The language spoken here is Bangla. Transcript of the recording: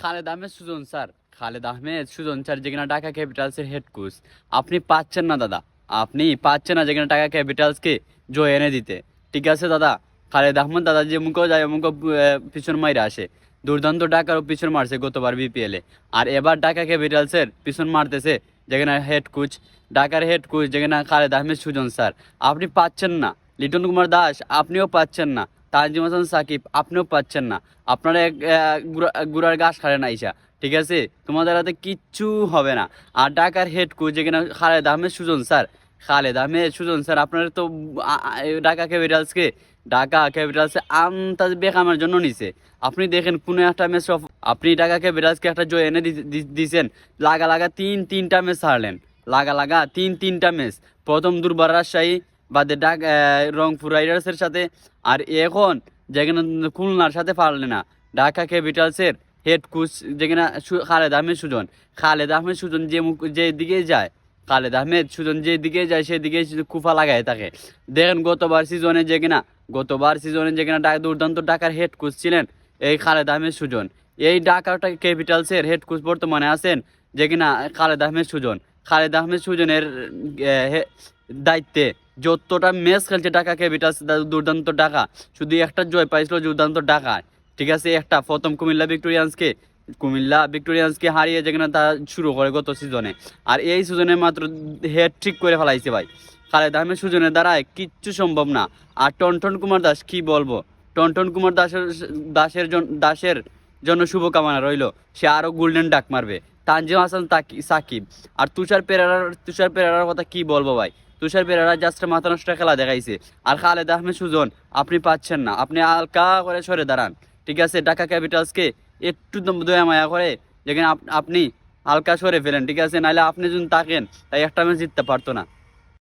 খালেদ আহমেদ সুজন, স্যার। খালেদ আহমেদ সুজন, স্যার যেখানে ঢাকা ক্যাপিটালসের হেড কোচ আপনি পাচ্ছেন না, দাদা। আপনি পাচ্ছেন না যেখানে ঢাকা ক্যাপিটালসকে জয় এনে দিতে। ঠিক আছে, দাদা? খালেদ আহমদ, দাদা যে মুখও যায় মুখো পিছন মাইরা আসে। দুর্দান্ত ঢাকারও পিছন মারছে গতবার বিপিএলে আর এবার ঢাকা ক্যাপিটালসের পিছন মারতেছে যেখানে হেড কোচ ঢাকার হেড কোচ যেখানে খালেদ আহমেদ সুজন, স্যার। আপনি পাচ্ছেন না। লিটন কুমার দাস, আপনিও পাচ্ছেন না। তানজিম হাসান সাকিব, আপনিও পাচ্ছেন না। আপনারা এক গুড়ার গাছ না আইসা। ঠিক আছে? তোমাদের হাতে কিচ্ছু হবে না। আর ঢাকার হেড কোচ যেখানে খালেদ আহমেদ সুজন স্যার। খালেদ আহমেদ সুজন স্যার, আপনার তো ঢাকা ক্যাপিটালসকে, ঢাকা ক্যাপিটালসে আন্তাজ বেকামের জন্য নিছে। আপনি দেখেন কোনো একটা ম্যাচ আপনি ঢাকা ক্যাপিটালসকে একটা জয় এনে দি- দি- দিছেন। লাগা লাগা তিন, তিনটা ম্যাচ হারলেন। লাগা লাগা তিন, তিনটা ম্যাচ প্রথম দুর্বার রাজশাহী বাদে ডাক রংপুর রাইডার্সের সাথে, আর এখন যেখানে খুলনার সাথে পারলে না, ঢাকা ক্যাপিটালসের হেড কোচ যেখানে খালেদ আহমেদ সুজন। খালেদ আহমেদ সুজন যে মুখ, যে দিকে যায়, খালেদ আহমেদ সুজন যে দিকে যায় সেদিকে কুফা লাগায় তাকে। দেখেন গতবার সিজনে যে কিনা গতবার সিজনে যে কিনা দুর্দান্ত ঢাকার হেড কোচ ছিলেন, এই খালেদ আহমেদ সুজন। এই ঢাকাটা ক্যাপিটালসের হেড কোচ বর্তমানে আছেন যে কিনা খালেদ আহমেদ সুজন। খালেদ আহমেদ সুজনের দায়িত্বে। যতটা ম্যাচ খেলছে ঢাকা ক্যাপিটালস দুর্দান্ত ঢাকা। শুধু একটা জয় পাইছিল দুর্দান্ত ঢাকা ঠিক আছে, একটা প্রথম কুমিল্লা ভিক্টোরিয়ান্সকে কুমিল্লা ভিক্টোরিয়ান্সকে হারিয়ে যেখানে তা শুরু করে গত সিজনে আর এই সিজনে মাত্র হেড ঠিক করে ফেলাইছে ভাই। খালেদ আহমেদ সুজনের দ্বারায় কিচ্ছু সম্ভব না। আর টনটন কুমার দাস, কি বলব? টনটন কুমার দাসের দাসের দাসের জন্য শুভকামনা রইল। সে আরও গোল্ডেন ডাক মারবে। তানজিম হাসান সাকিব। আর তুষার পেরার তুষার পেরার কথা কি বলব ভাই? তুষার পেরারা জাস্ট মাথা নষ্ট খেলা দেখাইছে। আর খালেদ আহমেদ সুজন, আপনি পাচ্ছেন না। আপনি হালকা করে সরে দাঁড়ান। ঠিক আছে, ঢাকা ক্যাপিটালসকে একটু দয়া মায়া করে যেখানে আপ- আপনি হালকা সরে ফেলেন। ঠিক আছে নাহলে আপনি যদি তাকেন, তাই একটা ম্যাচ জিততে পারতো না।